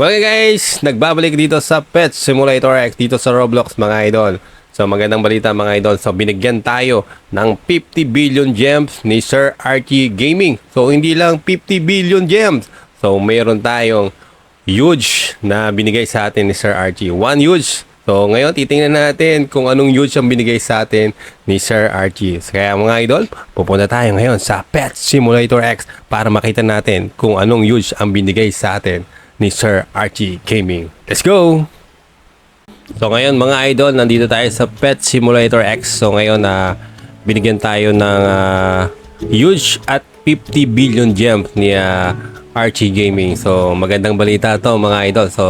Okay guys, nagbabalik dito sa Pet Simulator X dito sa Roblox mga idol. So magandang balita mga idol. So binigyan tayo ng 50 billion gems ni Sir Archie Gaming. So hindi lang 50 billion gems. So mayroon tayong huge na binigay sa atin ni Sir Archie. One huge. So ngayon titingnan natin kung anong huge ang binigay sa atin ni Sir Archie. So, kaya mga idol, pupunta tayo ngayon sa Pet Simulator X para makita natin kung anong huge ang binigay sa atin ni Sir Archie Gaming. Let's go! So ngayon mga idol, nandito tayo sa Pet Simulator X. So ngayon na binigyan tayo ng ah, huge at 50 billion gems ni ah, Archie Gaming. So magandang balita to mga idol. So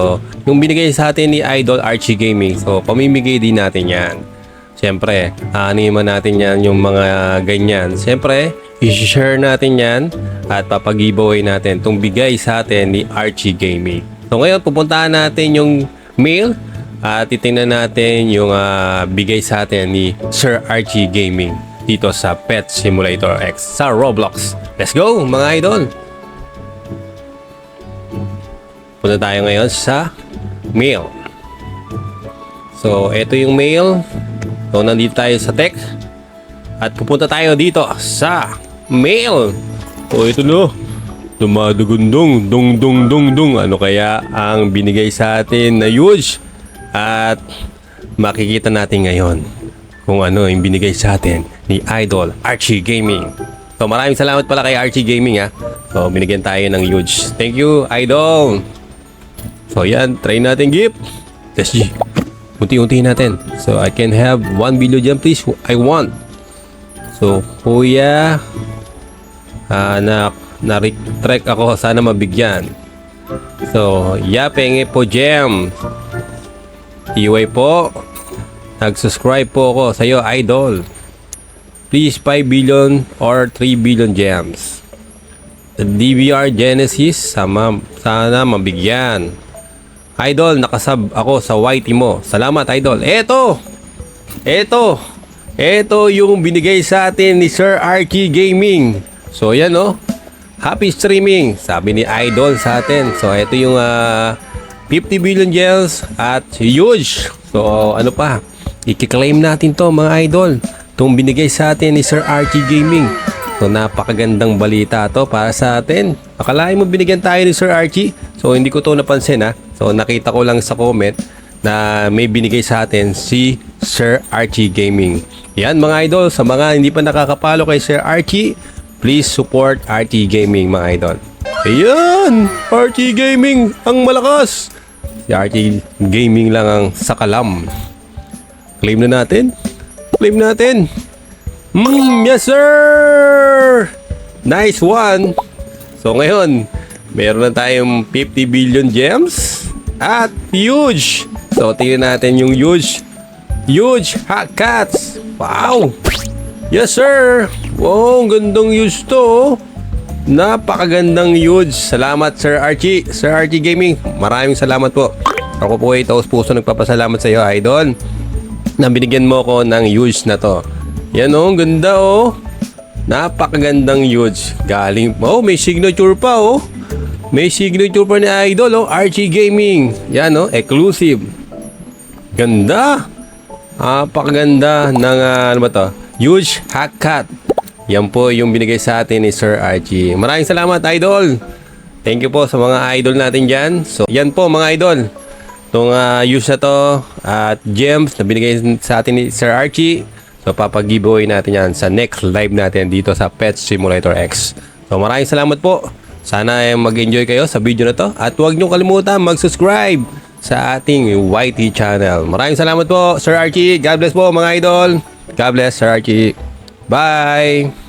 yung binigay sa atin ni Idol Archie Gaming, so pamimigay din natin yan. Siyempre, aaniman natin yan yung mga ganyan. Siyempre, i-share natin yan at papag-giveaway natin itong bigay sa atin ni Archie Gaming. So ngayon, pupuntahan natin yung mail at titingnan natin yung ah, bigay sa atin ni Sir Archie Gaming dito sa Pet Simulator X sa Roblox. Let's go mga idol! Punta tayo ngayon sa mail. So, ito yung mail. So, nandito tayo sa tech. At pupunta tayo dito sa mail. O, ito na. Dumadugundong, dung, dung, dung, dung. Ano kaya ang binigay sa atin na huge? At makikita natin ngayon kung ano yung binigay sa atin ni Idol Archie Gaming. So, maraming salamat pala kay Archie Gaming ha. So, binigyan tayo ng huge. Thank you, Idol. So, yan. Try natin gift. Let's G. Unti-unti natin. So, I can have 1 billion gem please. I want. So, kuya. Ah, na, na-track ako. Sana mabigyan. So, yeah, penge po gem. Iway po. Nag-subscribe po ako sa iyo, idol. Please 5 billion or 3 billion gems. The DVR Genesis, sama, sana mabigyan. Idol, nakasab ako sa YT mo. Salamat, Idol. Eto! Eto! Eto yung binigay sa atin ni Sir Archie Gaming. So, yan oh. Happy streaming, sabi ni Idol sa atin. So, ito yung ah, 50 billion gems at huge. So, ano pa? I-claim natin to mga idol. Itong binigay sa atin ni Sir Archie Gaming. So, napakagandang balita to para sa atin. Akalain mo binigyan tayo ni Sir Archie? So, hindi ko to napansin ha. So, nakita ko lang sa comment na may binigay sa atin si Sir Archie Gaming. Yan mga idol, sa mga hindi pa nakakapalo kay Sir Archie, please support Archie Gaming mga idol. Ayan! Archie Gaming! Ang malakas! Si Archie Gaming lang ang sakalam. Claim na natin. Claim natin. Mm, yes sir! Nice one! So ngayon, meron na tayong 50 billion gems at huge. So tingnan natin yung huge. Huge hot cats. Wow! Yes sir! Wow, ang gandang huge to. oh. Napakagandang huge. Salamat Sir Archie. Sir Archie Gaming, maraming salamat po. Ako po ay taos puso nagpapasalamat sa iyo, idol. Na binigyan mo ko ng huge na to. Yan oh, ganda oh. Napakagandang huge. Galing, oh, may signature pa oh. May signature pa ni Idol oh, Archie Gaming. Yan oh, exclusive. Ganda. Napakaganda ng ah, ano ba to? Huge hack cut. Yan po yung binigay sa atin ni Sir Archie. Maraming salamat, Idol. Thank you po sa mga idol natin dyan. So, yan po mga idol. Itong uh, use na to at gems na binigay sa atin ni Sir Archie. So, papag-giveaway natin yan sa next live natin dito sa Pet Simulator X. So, maraming salamat po. Sana ay mag-enjoy kayo sa video na to. At huwag nyo kalimutan mag-subscribe sa ating YT channel. Maraming salamat po, Sir Archie. God bless po mga idol. God bless, Sir Archie. Bye!